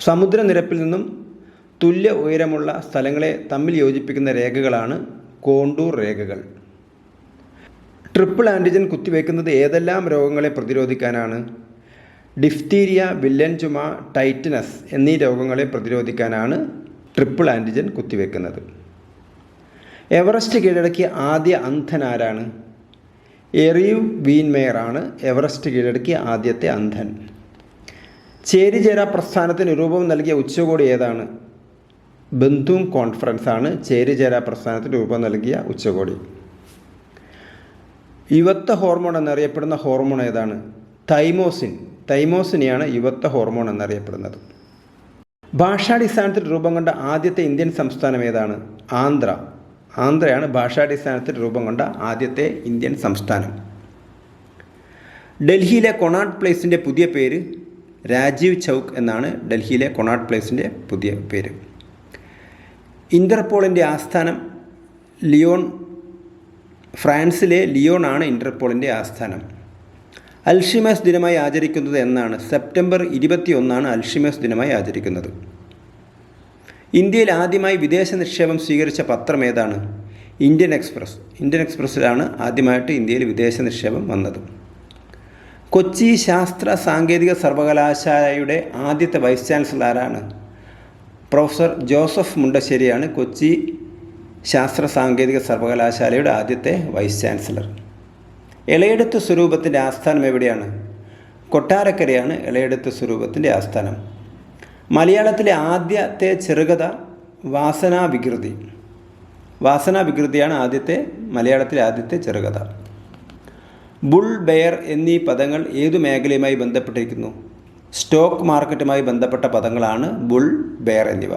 സമുദ്രനിരപ്പിൽ നിന്നും തുല്യ ഉയരമുള്ള സ്ഥലങ്ങളെ തമ്മിൽ യോജിപ്പിക്കുന്ന രേഖകളാണ് കോണ്ടൂർ രേഖകൾ. ട്രിപ്പിൾ ആന്റിജൻ കുത്തിവെക്കുന്നത് ഏതെല്ലാം രോഗങ്ങളെ പ്രതിരോധിക്കാനാണ്? ഡിഫ്തീരിയ വില്ലൻ ചുമ ടൈറ്റനസ് എന്നീ രോഗങ്ങളെ പ്രതിരോധിക്കാനാണ് ട്രിപ്പിൾ ആന്റിജൻ കുത്തിവെക്കുന്നത്. എവറസ്റ്റ് കീഴടക്കിയ ആദ്യ അന്ധൻ ആരാണ്? എറിയു വീൻമേയറാണ് എവറസ്റ്റ് കീഴടക്കിയ ആദ്യത്തെ അന്ധൻ. ചേരിചേര പ്രസ്ഥാനത്തിന് രൂപം നൽകിയ ഉച്ചകോടി ഏതാണ്? ബന്ധും കോൺഫറൻസ് ആണ് ചേരിചേരാ പ്രസ്ഥാനത്തിന് രൂപം നൽകിയ ഉച്ചകോടി. യുവത്വ ഹോർമോൺ എന്നറിയപ്പെടുന്ന ഹോർമോൺ ഏതാണ്? തൈമോസിൻ. തൈമോസിനെയാണ് യുവത്വ ഹോർമോൺ എന്നറിയപ്പെടുന്നത്. ഭാഷാടിസ്ഥാനത്തിൽ രൂപം കൊണ്ട ആദ്യത്തെ ഇന്ത്യൻ സംസ്ഥാനം ഏതാണ്? ആന്ധ്ര. ആന്ധ്രയാണ് ഭാഷാടിസ്ഥാനത്തിൽ രൂപം കൊണ്ട ആദ്യത്തെ ഇന്ത്യൻ സംസ്ഥാനം. ഡൽഹിയിലെ കൊണാട്ട് പ്ലേസിന്റെ പുതിയ പേര് രാജീവ് ചൗക്ക് എന്നാണ് ഡൽഹിയിലെ കൊണാട്ട് പ്ലേസിന്റെ പുതിയ പേര്. ഇന്റർപോളിന്റെ ആസ്ഥാനം ലിയോൺ ഫ്രാൻസിലെ ലിയോൺ ആണ് ഇന്റർപോളിന്റെ ആസ്ഥാനം. അൽഷിമേസ് ദിനമായി ആചരിക്കുന്നത് എന്നാണ് സെപ്റ്റംബർ ഇരുപത്തി ഒന്നാണ് അൽഷിമേസ് ദിനമായി ആചരിക്കുന്നത്. ഇന്ത്യയിൽ ആദ്യമായി വിദേശ നിക്ഷേപം സ്വീകരിച്ച പത്രം ഏതാണ്? Indian express. ഇന്ത്യൻ എക്സ്പ്രസ്സിലാണ് ആദ്യമായിട്ട് ഇന്ത്യയിൽ വിദേശ നിക്ഷേപം വന്നത്. കൊച്ചി ശാസ്ത്ര സാങ്കേതിക സർവകലാശാലയുടെ ആദ്യത്തെ വൈസ് ചാൻസലർ ആരാണ് പ്രൊഫസർ ജോസഫ് മുണ്ടശ്ശേരിയാണ് കൊച്ചി ശാസ്ത്ര സാങ്കേതിക സർവകലാശാലയുടെ ആദ്യത്തെ വൈസ് ചാൻസലർ. ഇളയെടുത്ത് സ്വരൂപത്തിന്റെ ആസ്ഥാനം എവിടെയാണ്? കൊട്ടാരക്കരയാണ് ഇളയെടുത്ത് സ്വരൂപത്തിന്റെ ആസ്ഥാനം. മലയാളത്തിലെ ആദ്യത്തെ ചെറുകഥ വാസനാവികൃതി. വാസനാവികൃതിയാണ് വാസനാ വികൃതിയാണ് ആദ്യത്തെ മലയാളത്തിലെ ആദ്യത്തെ ചെറുകഥ. ബുൾ ബെയർ എന്നീ പദങ്ങൾ ഏതു മേഖലയുമായി ബന്ധപ്പെട്ടിരിക്കുന്നു? സ്റ്റോക്ക് മാർക്കറ്റുമായി ബന്ധപ്പെട്ട പദങ്ങളാണ് ബുൾ ബെയർ എന്നിവ.